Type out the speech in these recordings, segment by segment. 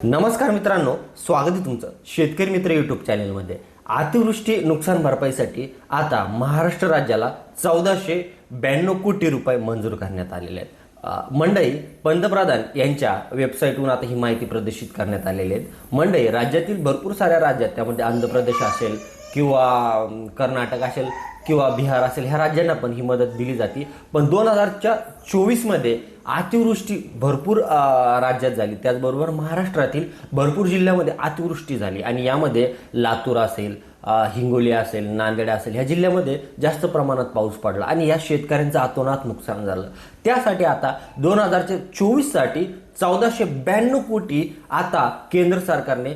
नमस्कार मित्रांनो स्वागत आहे तुमचं शेतकरी मित्र यूट्यूब चॅनलमध्ये अतिवृष्टी नुकसान भरपाईसाठी आता महाराष्ट्र राज्याला चौदाशे ब्याण्णव कोटी रुपये मंजूर करण्यात आलेले आहेत. मंडई पंतप्रधान यांच्या वेबसाईटवरून आता ही माहिती प्रदर्शित करण्यात आलेली आहेत मंडई राज्यातील भरपूर साऱ्या राज्यात त्यामध्ये आंध्र प्रदेश असेल किंवा कर्नाटक असेल किंवा बिहार असेल ह्या राज्यांना पण ही मदत दिली जाते. पण दोन हजारच्या चोवीसमध्ये अतिवृष्टी भरपूर राज्यात झाली. त्याचबरोबर महाराष्ट्रातील भरपूर जिल्ह्यामध्ये अतिवृष्टी झाली. आणि यामध्ये लातूर असेल हिंगोली असेल नांदेड असेल ह्या जिल्ह्यामध्ये जास्त प्रमाणात पाऊस पडला आणि या शेतकऱ्यांचं अतोनात नुकसान झालं. त्यासाठी आता दोन हजारचे चोवीससाठी चौदाशे ब्याण्णव कोटी आता केंद्र सरकारने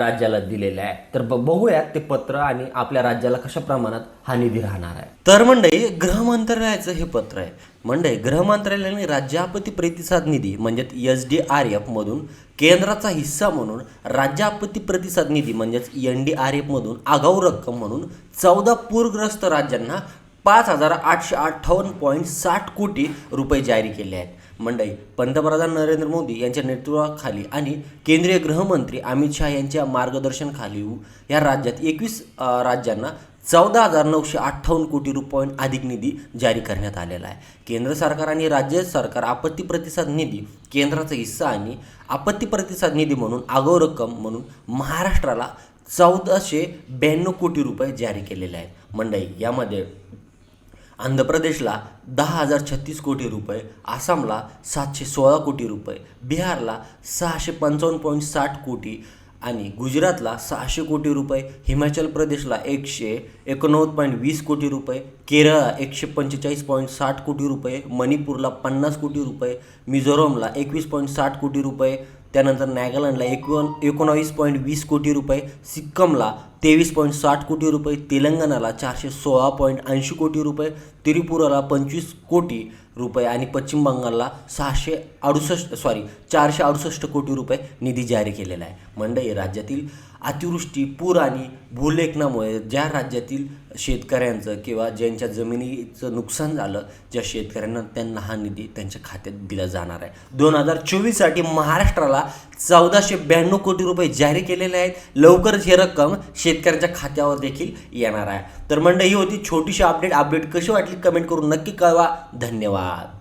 राज्याला दिलेले आहे. तर ब- ते पत्र आणि आपल्या राज्याला कशा प्रमाणात हा निधी राहणार आहे. तर मंडई गृह मंत्रालयाचं हे पत्र आहे. मंडई गृह मंत्रालयाने राज्य आपत्ती प्रतिसाद निधी म्हणजेच एस डी आर एफ मधून केंद्राचा हिस्सा म्हणून राज्य आपत्ती प्रतिसाद निधी म्हणजेच एन डी आर एफ मधून आगाऊ रक्कम म्हणून चौदा पूरग्रस्त राज्यांना पाच हजार आठशे अठ्ठावन्न पॉईंट साठ कोटी रुपये जारी केले आहेत. मंडई पंतप्रधान नरेंद्र मोदी यांच्या नेतृत्वाखाली आणि केंद्रीय गृहमंत्री अमित शहा यांच्या मार्गदर्शनखाली या राज्यात एकवीस राज्यांना चौदा हजार नऊशे अठ्ठावन्न कोटी रुपये अधिक निधी जारी करण्यात आलेला आहे. केंद्र सरकार आणि राज्य सरकार आपत्ती प्रतिसाद निधी केंद्राचा हिस्सा आणि आपत्ती प्रतिसाद निधी म्हणून आगाऊ रक्कम म्हणून महाराष्ट्राला चौदाशे ब्याण्णव कोटी रुपये जारी केलेले आहेत. मंडई यामध्ये आंध्र प्रदेशला दहा हजार छत्तीस कोटी रुपये आसामला सातशे सोळा कोटी रुपये बिहारला सहाशे पंचावन्न पॉईंट साठ कोटी आणि गुजरातला सहाशे कोटी रुपये हिमाचल प्रदेशला एकशे एकोणनव्वद पॉईंट वीस कोटी रुपये केरळला एकशे पंचेचाळीस पॉईंट साठ कोटी रुपये मणिपूरला पन्नास कोटी रुपये मिझोरमला एकवीस पॉईंट साठ कोटी रुपये त्यानंतर नागालँडला एकोण एकोणावीस पॉईंट वीस कोटी रुपये सिक्कीमला तेवीस पॉईंट साठ कोटी रुपये तेलंगणाला चारशे सोळा पॉईंट ऐंशी कोटी रुपये त्रिपुराला पंचवीस कोटी रुपये आणि पश्चिम बंगालला सहाशे अडुसष्ट सॉरी चारशे अडुसष्ट कोटी रुपये निधी जारी केलेला आहे. मंडई राज्यातील अतिवृष्टी पूर आणि भूलेखनामुळे ज्या राज्यातील शेतकऱ्यांचं किंवा ज्यांच्या जमिनीचं नुकसान झालं ज्या शेतकऱ्यांना त्यांना हा निधी त्यांच्या खात्यात दिला जाणार आहे. दोन हजार चोवीससाठी महाराष्ट्राला चौदाशे ब्याण्णव कोटी रुपये जारी केलेले आहेत. लवकरच ही रक्कम शेतकऱ्यांच्या खात्यावर देखील येणार आहे. तर मंडळी ही होती छोटीशी अपडेट अपडेट कशी वाटली? कमेंट करून नक्की कळवा. धन्यवाद.